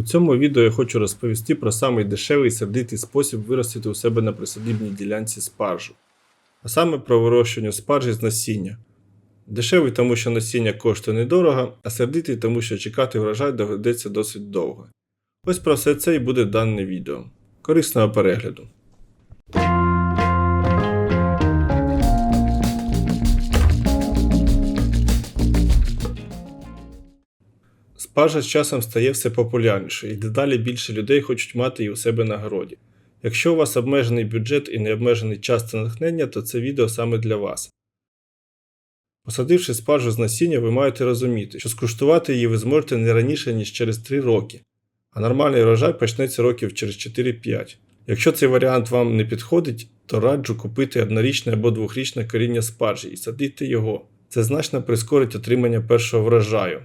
У цьому відео я хочу розповісти про самий дешевий сердитий спосіб виростити у себе на присадибній ділянці спаржу, а саме про вирощування спаржі з насіння. Дешевий, тому що насіння коштує недорого, а сердитий, тому що чекати врожай доведеться досить довго. Ось про все це і буде дане відео. Корисного перегляду! Спаржа з часом стає все популярнішою, і дедалі більше людей хочуть мати її у себе на городі. Якщо у вас обмежений бюджет і необмежений час та натхнення, то це відео саме для вас. Посадивши спаржу з насіння, ви маєте розуміти, що скуштувати її ви зможете не раніше, ніж через 3 роки, а нормальний врожай почнеться років через 4-5. Якщо цей варіант вам не підходить, то раджу купити однорічне або двохрічне коріння спаржі і садити його. Це значно прискорить отримання першого врожаю.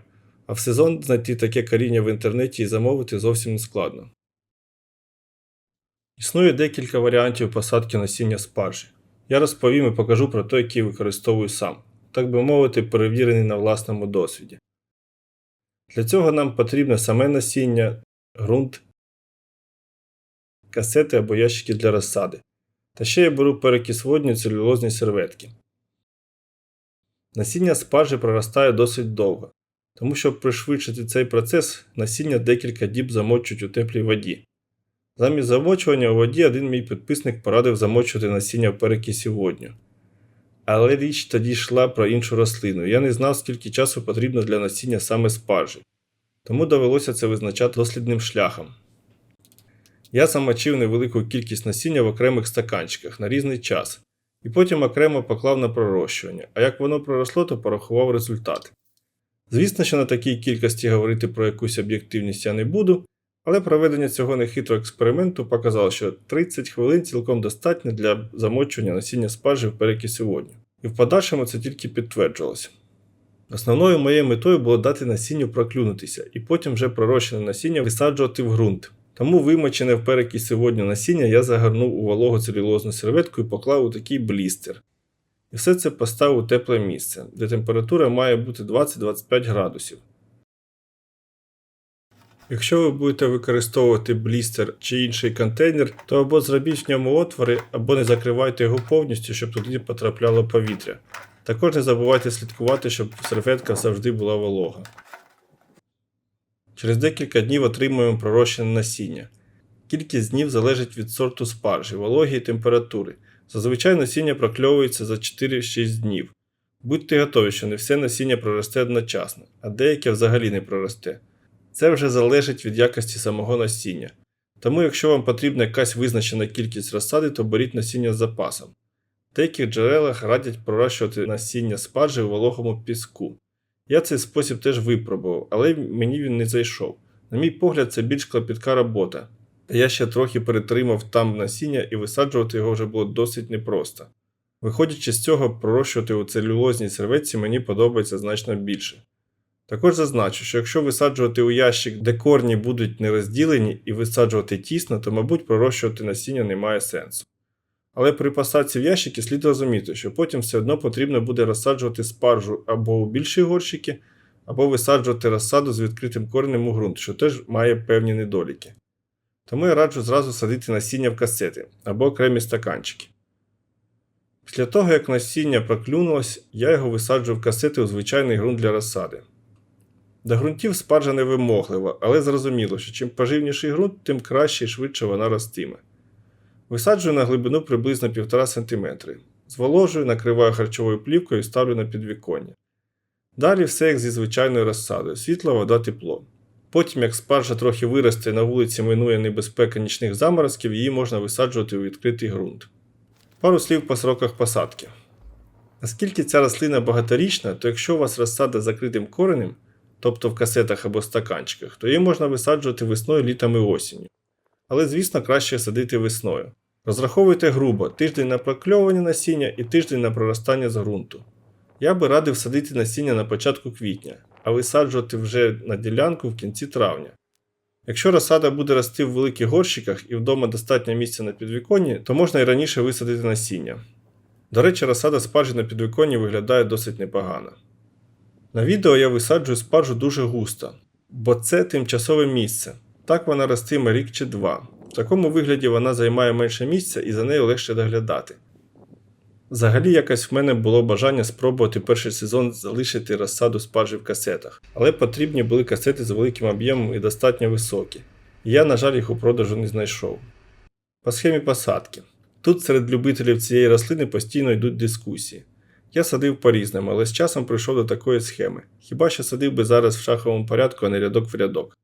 А в сезон знайти таке коріння в інтернеті і замовити зовсім не складно. Існує декілька варіантів посадки насіння спаржі. Я розповім і покажу про той, який використовую сам, так би мовити, перевірений на власному досвіді. Для цього нам потрібне саме насіння, ґрунт, касети або ящики для розсади. Та ще я беру перекис водню целюлозні серветки. Насіння спаржі проростає досить довго. Тому щоб пришвидшити цей процес, насіння декілька діб замочують у теплій воді. Замість замочування у воді один мій підписник порадив замочувати насіння в перекисі водню. Але річ тоді йшла про іншу рослину, я не знав, скільки часу потрібно для насіння саме спаржі, тому довелося це визначати дослідним шляхом. Я замочив невелику кількість насіння в окремих стаканчиках на різний час, і потім окремо поклав на пророщування, а як воно проросло, то порахував результат. Звісно, що на такій кількості говорити про якусь об'єктивність я не буду, але проведення цього нехитрого експерименту показало, що 30 хвилин цілком достатньо для замочування насіння спаржі в перекисі водню. І в подальшому це тільки підтверджувалося. Основною моєю метою було дати насінню проклюнутися і потім вже пророщене насіння висаджувати в ґрунт. Тому вимочене в перекисі водню насіння я загорнув у вологу целюлозну серветку і поклав у такий блістер. І все це поставив у тепле місце, де температура має бути 20-25 градусів. Якщо ви будете використовувати блістер чи інший контейнер, то або зробіть в ньому отвори, або не закривайте його повністю, щоб туди потрапляло повітря. Також не забувайте слідкувати, щоб серветка завжди була волога. Через декілька днів отримуємо пророщене насіння. Кількість днів залежить від сорту спаржі, вологі і температури. Зазвичай насіння прокльовується за 4-6 днів. Будьте готові, що не все насіння проросте одночасно, а деяке взагалі не проросте. Це вже залежить від якості самого насіння. Тому, якщо вам потрібна якась визначена кількість розсади, то беріть насіння з запасом. В деяких джерелах радять пророщувати насіння спаржі у вологому піску. Я цей спосіб теж випробував, але мені він не зайшов. На мій погляд, це більш клопітка робота. Я ще трохи перетримав там насіння і висаджувати його вже було досить непросто. Виходячи з цього, пророщувати у целюлозній серветці мені подобається значно більше. Також зазначу, що якщо висаджувати у ящик, де корні будуть не розділені і висаджувати тісно, то, мабуть, пророщувати насіння не має сенсу. Але при посадці в ящики слід розуміти, що потім все одно потрібно буде розсаджувати спаржу або у більші горщики, або висаджувати розсаду з відкритим коренем у ґрунт, що теж має певні недоліки. Тому я раджу зразу садити насіння в касети або окремі стаканчики. Після того, як насіння проклюнулось, я його висаджую в касети у звичайний ґрунт для розсади. До ґрунтів спаржа невимоглива, але зрозуміло, що чим поживніший ґрунт, тим краще і швидше вона ростиме. Висаджую на глибину приблизно 1,5 см. Зволожую, накриваю харчовою плівкою і ставлю на підвіконня. Далі все як зі звичайною розсадою: світло, вода, тепло. Потім, як спаржа трохи виросте і на вулиці минує небезпека нічних заморозків, її можна висаджувати у відкритий ґрунт. Пару слів по сроках посадки. Оскільки ця рослина багаторічна, то якщо у вас розсада закритим коренем, тобто в касетах або стаканчиках, то її можна висаджувати весною, літом і осінню. Але, звісно, краще садити весною. Розраховуйте грубо тиждень на прокльовування насіння і тиждень на проростання з ґрунту. Я би радив садити насіння на початку квітня, а висаджувати вже на ділянку в кінці травня. Якщо розсада буде рости в великих горщиках і вдома достатньо місця на підвіконні, то можна і раніше висадити насіння. До речі, розсада спаржі на підвіконні виглядає досить непогано. На відео я висаджую спаржу дуже густо, бо це тимчасове місце. Так вона ростиме рік чи два. В такому вигляді вона займає менше місця і за нею легше доглядати. Взагалі, якось в мене було бажання спробувати перший сезон залишити розсаду спаржі в касетах, але потрібні були касети з великим об'ємом і достатньо високі. Я, на жаль, їх у продажу не знайшов. По схемі посадки. Тут серед любителів цієї рослини постійно йдуть дискусії. Я садив по-різному, але з часом прийшов до такої схеми. Хіба що садив би зараз в шаховому порядку, а не рядок в рядок.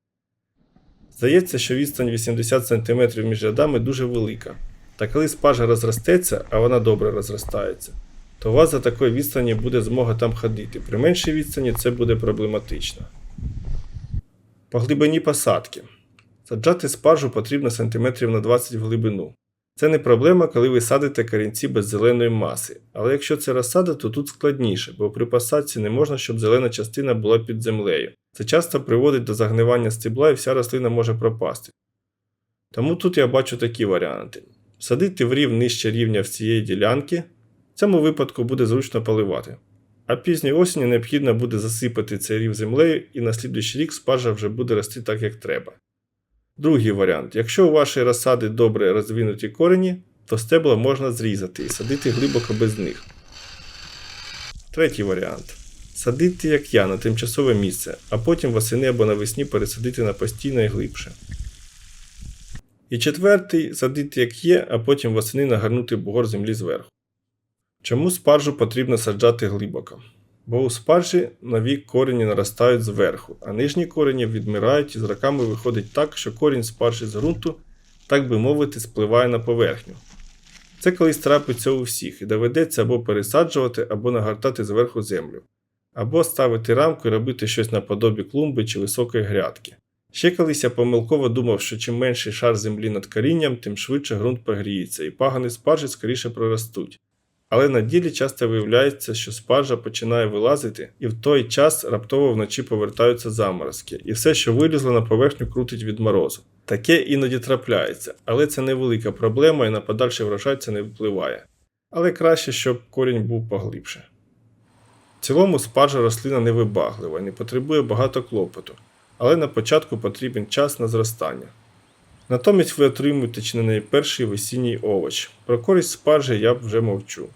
Здається, що відстань 80 см між рядами дуже велика. Та коли спаржа розростеться, а вона добре розростається, то у вас за такої відстані буде змога там ходити. При меншій відстані це буде проблематично. По глибині посадки. Саджати спаржу потрібно сантиметрів на 20 в глибину. Це не проблема, коли ви садите корінці без зеленої маси, але якщо це розсада, то тут складніше, бо при посадці не можна, щоб зелена частина була під землею. Це часто приводить до загнивання стебла і вся рослина може пропасти. Тому тут я бачу такі варіанти: садити в рів нижче рівня всієї ділянки, в цьому випадку буде зручно поливати. А пізньої осені необхідно буде засипати цей рів землею і на слідуючий рік спаржа вже буде рости так, як треба. Другий варіант. Якщо у вашої розсади добре розвинуті корені, то стебла можна зрізати і садити глибоко без них. Третій варіант. Садити, як я, на тимчасове місце, а потім восени або навесні пересадити на постійно і глибше. І четвертий садити як є, а потім восени нагорнути бугор землі зверху. Чому спаржу потрібно саджати глибоко? Бо у спаржі нові корені наростають зверху, а нижні корені відмирають і з роками виходить так, що корінь спаржі з ґрунту, так би мовити, спливає на поверхню. Це колись трапиться у всіх і доведеться або пересаджувати, або нагортати зверху землю, або ставити рамку і робити щось наподобі клумби чи високої грядки. Ще колись я помилково думав, що чим менший шар землі над корінням, тим швидше ґрунт погріється, і пагани спаржі скоріше проростуть. Але на ділі часто виявляється, що спаржа починає вилазити, і в той час раптово вночі повертаються заморозки, і все, що вилізло на поверхню, крутить від морозу. Таке іноді трапляється, але це невелика проблема і на подальший врожай це не впливає. Але краще, щоб корінь був поглибше. В цілому спаржа рослина невибаглива не потребує багато клопоту, але на початку потрібен час на зростання. Натомість ви отримуєте чи не найперший весінній овоч. Про користь спаржі я вже мовчу.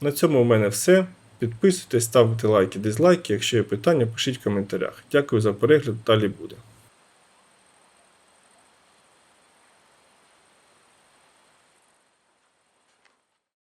На цьому у мене все. Підписуйтесь, ставте лайки, дизлайки. Якщо є питання, пишіть в коментарях. Дякую за перегляд, далі буде.